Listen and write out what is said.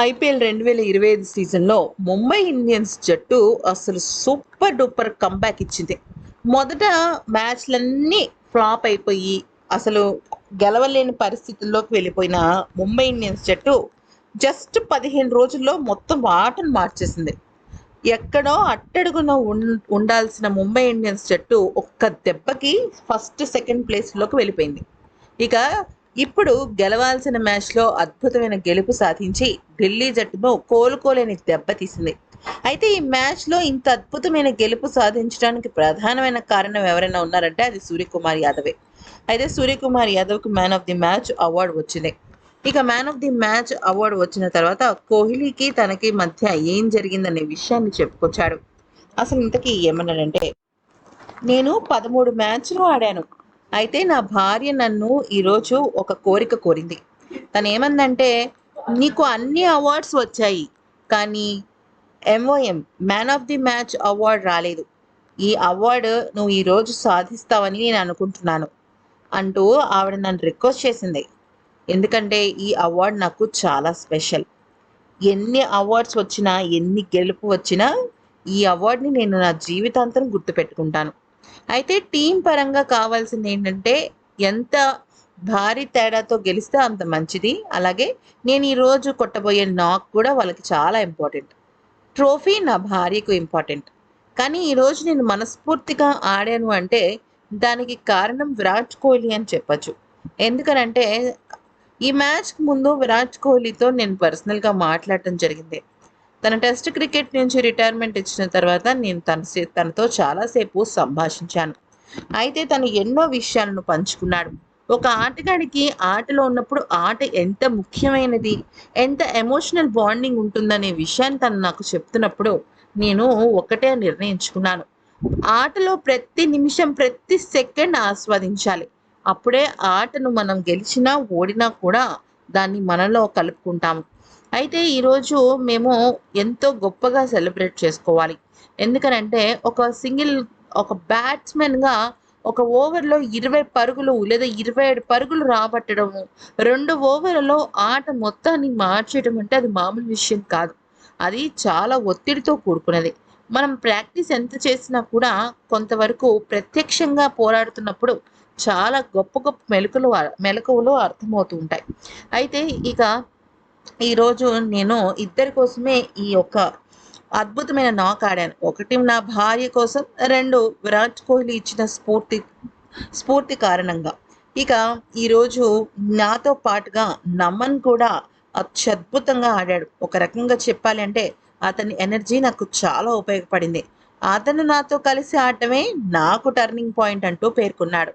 IPL రెండు వేల ఇరవై ఐదు సీజన్లో ముంబై ఇండియన్స్ జట్టు అసలు సూపర్ డూపర్ కంబ్యాక్ ఇచ్చింది. మొదట మ్యాచ్లన్నీ ఫ్లాప్ అయిపోయి అసలు గెలవలేని పరిస్థితుల్లోకి వెళ్ళిపోయిన ముంబై ఇండియన్స్ జట్టు జస్ట్ పదిహేను రోజుల్లో మొత్తం ఆటను మార్చేసింది. ఎక్కడో అట్టడుగున ఉండాల్సిన ముంబై ఇండియన్స్ జట్టు ఒక్క దెబ్బకి ఫస్ట్ సెకండ్ ప్లేస్లోకి వెళ్ళిపోయింది. ఇక ఇప్పుడు గెలవాల్సిన మ్యాచ్లో అద్భుతమైన గెలుపు సాధించి ఢిల్లీ జట్టును కోలుకోలేని దెబ్బతీసింది అయితే ఈ మ్యాచ్లో ఇంత అద్భుతమైన గెలుపు సాధించడానికి ప్రధానమైన కారణం ఎవరైనా ఉన్నారంటే అది సూర్యకుమార్ యాదవే. అయితే Suryakumar యాదవ్కి man of the match award వచ్చింది. ఇక man of the match award వచ్చిన తర్వాత కోహ్లీకి తనకి మధ్య ఏం జరిగిందనే విషయాన్ని చెప్పుకొచ్చాడు. అసలు ఇంతకీ ఏమన్నాడంటే నేను పదమూడు మ్యాచ్లు ఆడాను. అయితే నా భార్య నన్ను ఈరోజు ఒక కోరిక కోరింది. తను ఏమందంటే నీకు అన్ని అవార్డ్స్ వచ్చాయి కానీ MOM man of the match award రాలేదు. ఈ అవార్డు నువ్వు ఈరోజు సాధిస్తావని నేను అనుకుంటున్నాను అంటూ ఆవిడ నన్ను రిక్వెస్ట్ చేసింది. ఎందుకంటే ఈ అవార్డు నాకు చాలా స్పెషల్. ఎన్ని అవార్డ్స్ వచ్చినా ఎన్ని గెలుపు వచ్చినా ఈ అవార్డుని నేను నా జీవితాంతం గుర్తుపెట్టుకుంటాను. అయితే టీం పరంగా కావాల్సింది ఏంటంటే ఎంత భారీ తేడాతో గెలిస్తే అంత మంచిది. అలాగే నేను ఈరోజు కొట్టబోయే నాక్ కూడా వాళ్ళకి చాలా ఇంపార్టెంట్ ట్రోఫీ నా భార్యకు ఇంపార్టెంట్ కానీ ఈరోజు నేను మనస్ఫూర్తిగా ఆడాను అంటే దానికి కారణం విరాట్ కోహ్లీ అని చెప్పచ్చు. ఎందుకనంటే ఈ మ్యాచ్కి ముందు విరాట్ కోహ్లీతో నేను పర్సనల్గా మాట్లాడటం జరిగింది. తన టెస్ట్ క్రికెట్ నుంచి రిటైర్మెంట్ ఇచ్చిన తర్వాత నేను తన సే- తనతో చాలాసేపు సంభాషించాను. అయితే తను ఎన్నో విషయాలను పంచుకున్నాడు. ఒక ఆటగాడికి ఆటలో ఉన్నప్పుడు ఆట ఎంత ముఖ్యమైనది ఎంత ఎమోషనల్ బాండింగ్ ఉంటుందనే విషయాన్ని తను నాకు చెప్తున్నప్పుడు నేను ఒకటే నిర్ణయించుకున్నాను. ఆటలో ప్రతి నిమిషం ప్రతి సెకండ్ ఆస్వాదించాలి. అప్పుడే ఆటను మనం గెలిచినా ఓడినా కూడా దాన్ని మనలో కలుపుకుంటాము. అయితే ఈరోజు మేము ఎంతో గొప్పగా సెలబ్రేట్ చేసుకోవాలి. ఎందుకనంటే ఒక సింగిల్ ఒక బ్యాట్స్మెన్గా ఒక ఓవర్లో ఇరవై పరుగులు లేదా ఇరవై ఏడు పరుగులు రాబట్టడము రెండు ఓవర్లలో ఆట మొత్తాన్ని మార్చేయడం అంటే అది మామూలు విషయం కాదు. అది చాలా ఒత్తిడితో కూడుకున్నది. మనం ప్రాక్టీస్ ఎంత చేసినా కూడా కొంతవరకు ప్రత్యక్షంగా పోరాడుతున్నప్పుడు చాలా గొప్ప గొప్ప మెలకులు మెలకువలు అర్థమవుతూ ఉంటాయి. అయితే ఇక ఈరోజు నేను ఇద్దరి కోసమే ఈ యొక్క అద్భుతమైన నాక్ ఆడాను. ఒకటి నా భార్య కోసం రెండు విరాట్ కోహ్లీ ఇచ్చిన స్ఫూర్తి స్ఫూర్తి కారణంగా. ఇక ఈరోజు నాతో పాటుగా నమన్ కూడా అత్యద్భుతంగా ఆడాడు. ఒక రకంగా చెప్పాలి అంటే అతని ఎనర్జీ నాకు చాలా ఉపయోగపడింది. అతను నాతో కలిసి ఆడటమే నాకు టర్నింగ్ పాయింట్ అంటూ పేర్కొన్నాడు.